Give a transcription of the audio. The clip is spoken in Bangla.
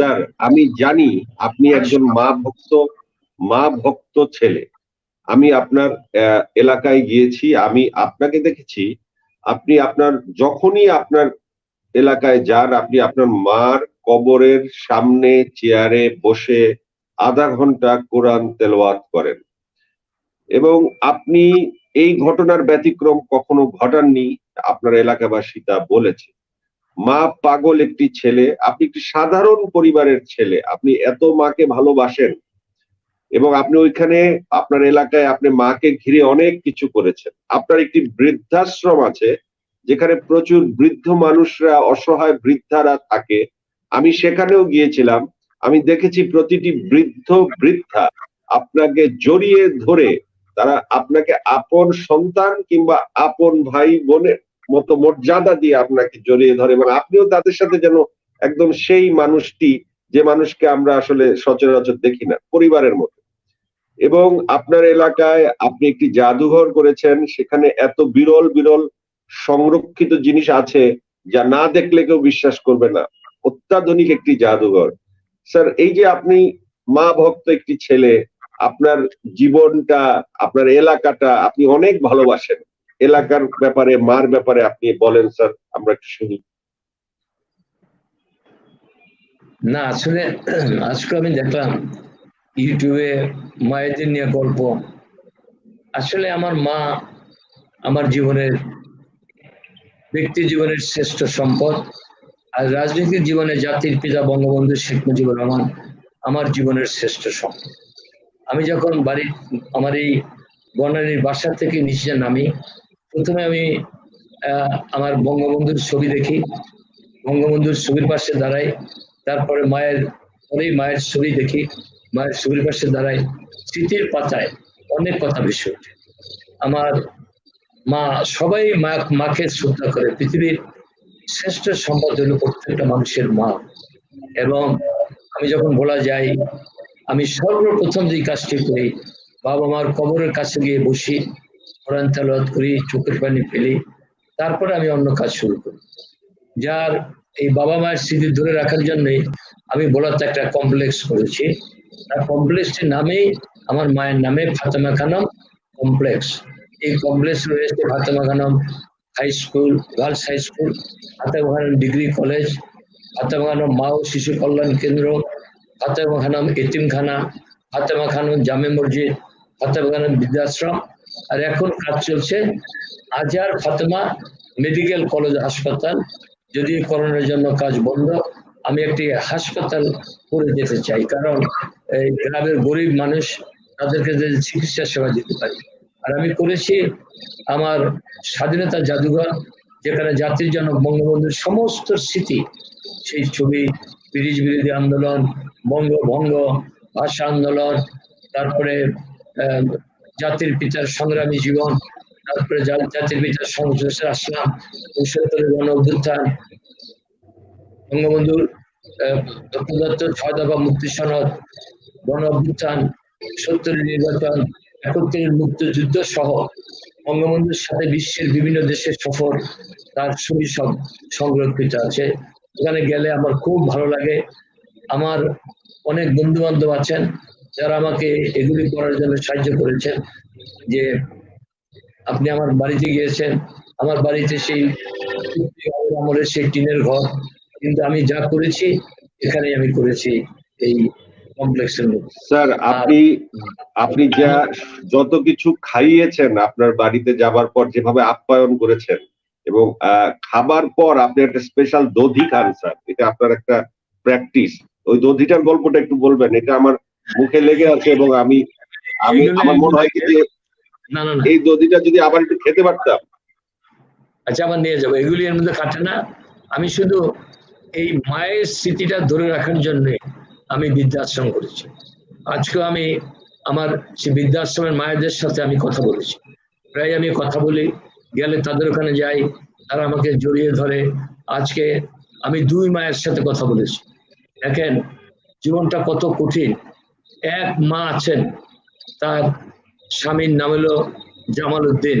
স্যার আমি জানি আপনি একজন মা ভক্ত মা ভক্ত ছেলে। আমি আপনার এলাকায় গিয়েছি আমি আপনাকে দেখেছি। আপনি আপনার যখনই আপনার এলাকায় যান আপনি আপনার মার কবরের সামনে চেয়ারে বসে আধা ঘণ্টা কোরআন তেলাওয়াত করেন। এবং আপনি এই ঘটনার ব্যতিক্রম কখনো ঘটাননি আপনার এলাকাবাসী তা বলেছে। মা পাগল একটি ছেলে, আপনি একটি সাধারণ পরিবারের ছেলে, আপনি এত মাকে ভালোবাসেন এবং আপনি ওইখানে আপনার এলাকায় আপনি মাকে ঘিরে অনেক কিছু করেছেন। আপনার একটি বৃদ্ধাশ্রম আছে, যেখানে প্রচুর বৃদ্ধ মানুষরা, অসহায় বৃদ্ধারা থাকে। আমি সেখানেও গিয়েছিলাম। আমি দেখেছি প্রতিটি বৃদ্ধ বৃদ্ধা আপনাকে জড়িয়ে ধরে তারা আপনাকে আপন সন্তান কিংবা আপন ভাই বোনের মতো মর্যাদা দিয়ে আপনাকে জড়িয়ে ধরে। এবং আপনিও তাদের সাথে যেন একদম সেই মানুষটি যে মানুষকে আমরা আসলে সচরাচর দেখি না, পরিবারের মতো। এবং আপনার এলাকায় আপনি একটি জাদুঘর করেছেন, সেখানে এত বিরল বিরল সংরক্ষিত জিনিস আছে যা না দেখলে কেউ বিশ্বাস করবে না। অত্যাধুনিক একটি জাদুঘর। স্যার, এই যে আপনি মা ভক্ত একটি ছেলে, আপনার জীবনটা, আপনার এলাকাটা আপনি অনেক ভালোবাসেন। এলাকার ব্যাপারে, মার ব্যাপারে আপনি বলেন, স্যার, আমরা একটু শুনি। না, আসলে, আজকে আমি দেখলাম ইউটিউবে মায়েদের নিয়ে গল্প। আসলে আমার মা আমার জীবনের ব্যক্তি জীবনের শ্রেষ্ঠ সম্পদ আর রাজনৈতিক জীবনে জাতির পিতা বঙ্গবন্ধু শেখ মুজিবুর রহমান আমার জীবনের শ্রেষ্ঠ সম্পদ। আমি যখন বাড়ি আমার এই বনানীর বাসা থেকে নিচে নামি প্রথমে আমি আমার বঙ্গবন্ধুর ছবি দেখি। বঙ্গবন্ধুর ছবির পাশে দাঁড়াই। তারপরে মায়ের, পরেই মায়ের ছবি দেখি। মায়ের ছবির পাশে দাঁড়াই। স্মৃতির পাতায় অনেক কথা ভেসে ওঠে। আমার মা সবাই মা, মাকে শ্রদ্ধা করে। পৃথিবীর শ্রেষ্ঠ সম্পদ হলো প্রত্যেকটা মানুষের মা। এবং আমি যখন বলা যাই, আমি সর্বপ্রথম যে কাজটি করি বাবা মার কবরের কাছে গিয়ে বসি। কোরআন তেলাওয়াত করি, চোখের পানি ফেলি, তারপরে আমি অন্য কাজ শুরু করি। যার এই বাবা মায়ের স্মৃতি ধরে রাখার জন্যই আমি বলাতে একটা কমপ্লেক্স করেছি। তার কমপ্লেক্সটির নামেই আমার মায়ের নামে ফাতেমা খানম কমপ্লেক্স এই কমপ্লেক্স রয়েছে Fatema Khanam high school girls high school Fatema Khanam degree college Fatema Khanam মা ও শিশু কল্যাণ কেন্দ্র, ফাতেমা খানম এতিমখানা, ফাতেমা খানম জামে মসজিদ, ফাতেমা খানম বৃদ্ধাশ্রম আর এখন কাজ চলছে আজার ফাতেমা মেডিকেল কলেজ হাসপাতাল। যদি করোনার জন্য কাজ বন্ধ, আমি একটি হাসপাতাল করে যেতে চাই। কারণ এই গ্রামের গরিব মানুষ, তাদেরকে যদি চিকিৎসা সেবা দিতে পারি। আর আমি করেছি আমার স্বাধীনতা জাদুঘর, যেখানে জাতির জন্য বঙ্গবন্ধুর সমস্ত স্মৃতি, সেই ছবি, ব্রিটিশ বিরোধী আন্দোলন, বঙ্গভঙ্গ, ভাষা আন্দোলন, তারপরে জাতির পিতার সংগ্রামী জীবন, তারপরে জাতির পিতার সংসদে আসলাম, উনসত্তরের গণ অভ্যুত্থান বঙ্গবন্ধুর প্রদত্ত ছয় দফা মুক্তি সনদ গণ অভ্যুত্থান সত্তরের নির্বাচন একাত্তরের মুক্তিযুদ্ধ সহ বঙ্গবন্ধুর সাথে বিশ্বের বিভিন্ন দেশের সফর, তার ছবি সব সংরক্ষিত আছে। ওখানে গেলে আমার খুব ভালো লাগে। আমার অনেক বন্ধু বান্ধব আছেন। যারা আমাকে এগুলি করার জন্য সাহায্য করেছেন যে আপনি আমার বাড়িতে গিয়েছেন আমার বাড়িতে সেই আমলের সেই টিনের ঘর কিন্তু আমি যা করেছি এখানে আমি করেছি এই কমপ্লেক্সের মধ্যে। স্যার আপনি আপনি যা যত কিছু খাইয়েছেন আপনার বাড়িতে যাবার পর যেভাবে আপ্যায়ন করেছেন এবং আহ, খাবার পর আপনি একটা স্পেশাল দধি খান স্যার এটা আপনার একটা প্র্যাকটিস ওই দধিটার গল্পটা একটু বলবেন এটা আমার মুখে লেগে আছে এবং আমি আমি আমার মনে হয় কি যে এই দধিটা যদি আবার একটু খেতে পারতাম। আচ্ছা আবার নিয়ে যাব। এগুলি এর মধ্যে কাটে না। আমি শুধু এই মায়ের স্মৃতিটা ধরে রাখার জন্য আমি বৃদ্ধাশ্রম করেছি। আজকেও আমি আমার সেই বৃদ্ধাশ্রমের মায়েদের সাথে আমি কথা বলেছি। প্রায় আমি কথা বলি গেলে তাদের ওখানে যাই তারা আমাকে জড়িয়ে ধরে। আজকে আমি দুই মায়ের সাথে কথা বলেছি। দেখেন জীবনটা কত কঠিন। এক মা আছেন তার স্বামীর নাম হলো জামাল উদ্দিন